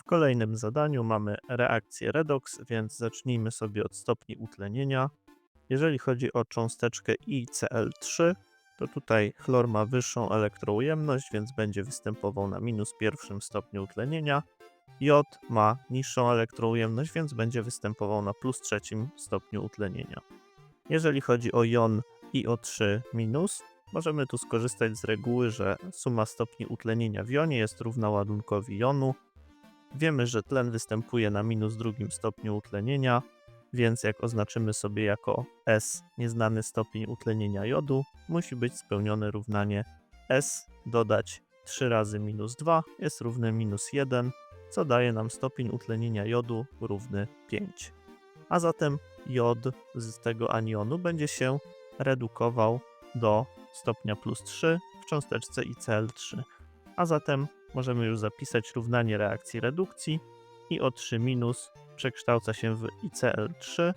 W kolejnym zadaniu mamy reakcję redox, więc zacznijmy sobie od stopni utlenienia. Jeżeli chodzi o cząsteczkę ICl3, to tutaj chlor ma wyższą elektroujemność, więc będzie występował na minus pierwszym stopniu utlenienia. Jod ma niższą elektroujemność, więc będzie występował na plus trzecim stopniu utlenienia. Jeżeli chodzi o jon IO3 minus, możemy tu skorzystać z reguły, że suma stopni utlenienia w jonie jest równa ładunkowi jonu. Wiemy, że tlen występuje na minus drugim stopniu utlenienia, więc jak oznaczymy sobie jako S nieznany stopień utlenienia jodu, musi być spełnione równanie S dodać 3 razy minus 2 jest równe minus 1, co daje nam stopień utlenienia jodu równy 5. A zatem jod z tego anionu będzie się redukował do stopnia plus 3 w cząsteczce ICl3. A zatem możemy już zapisać równanie reakcji redukcji i O3 minus przekształca się w ICl3.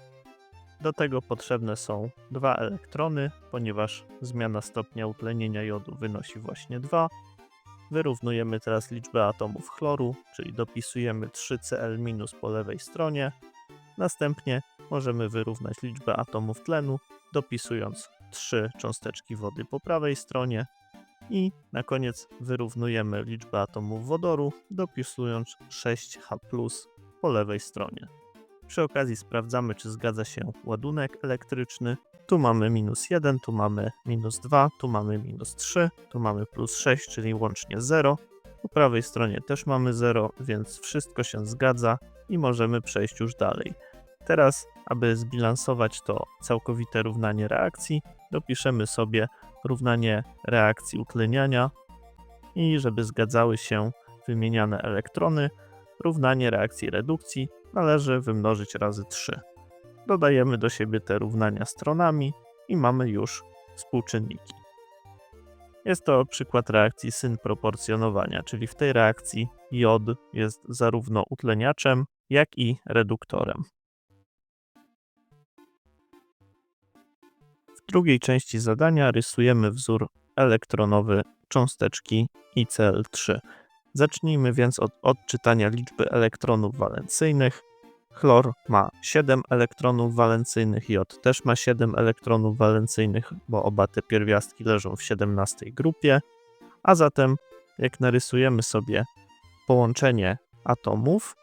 Do tego potrzebne są dwa elektrony, ponieważ zmiana stopnia utlenienia jodu wynosi właśnie 2. Wyrównujemy teraz liczbę atomów chloru, czyli dopisujemy 3Cl minus po lewej stronie. Następnie możemy wyrównać liczbę atomów tlenu, dopisując 3 cząsteczki wody po prawej stronie. I na koniec wyrównujemy liczbę atomów wodoru, dopisując 6H po lewej stronie. Przy okazji sprawdzamy, czy zgadza się ładunek elektryczny. Tu mamy minus 1, tu mamy minus 2, tu mamy minus 3, tu mamy plus 6, czyli łącznie 0. Po prawej stronie też mamy 0, więc wszystko się zgadza i możemy przejść już dalej. Teraz, aby zbilansować to całkowite równanie reakcji, dopiszemy sobie równanie reakcji utleniania i żeby zgadzały się wymieniane elektrony, równanie reakcji redukcji należy wymnożyć razy 3. Dodajemy do siebie te równania stronami i mamy już współczynniki. Jest to przykład reakcji syn proporcjonowania, czyli w tej reakcji jod jest zarówno utleniaczem, jak i reduktorem. Drugiej części zadania rysujemy wzór elektronowy cząsteczki ICl3. Zacznijmy więc od odczytania liczby elektronów walencyjnych. Chlor ma 7 elektronów walencyjnych, jod też ma 7 elektronów walencyjnych, bo oba te pierwiastki leżą w 17 grupie. A zatem, jak narysujemy sobie połączenie atomów,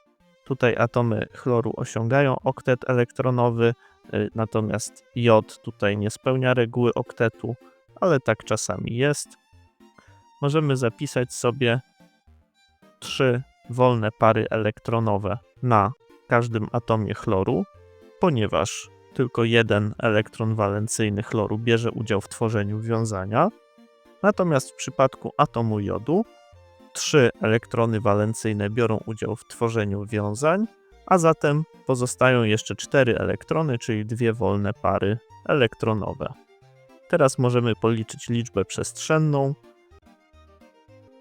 tutaj atomy chloru osiągają oktet elektronowy, natomiast jod tutaj nie spełnia reguły oktetu, ale tak czasami jest. Możemy zapisać sobie trzy wolne pary elektronowe na każdym atomie chloru, ponieważ tylko jeden elektron walencyjny chloru bierze udział w tworzeniu wiązania. Natomiast w przypadku atomu jodu trzy elektrony walencyjne biorą udział w tworzeniu wiązań, a zatem pozostają jeszcze cztery elektrony, czyli dwie wolne pary elektronowe. Teraz możemy policzyć liczbę przestrzenną,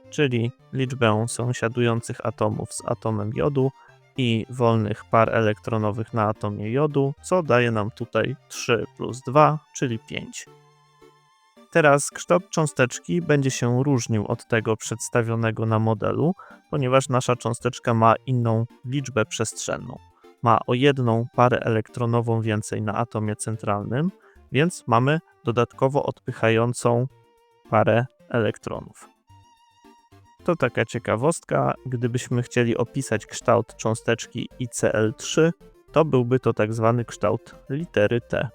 czyli liczbę sąsiadujących atomów z atomem jodu i wolnych par elektronowych na atomie jodu, co daje nam tutaj 3 plus 2, czyli 5. Teraz kształt cząsteczki będzie się różnił od tego przedstawionego na modelu, ponieważ nasza cząsteczka ma inną liczbę przestrzenną. Ma o jedną parę elektronową więcej na atomie centralnym, więc mamy dodatkowo odpychającą parę elektronów. To taka ciekawostka, gdybyśmy chcieli opisać kształt cząsteczki ICl3, to byłby to tak zwany kształt litery T.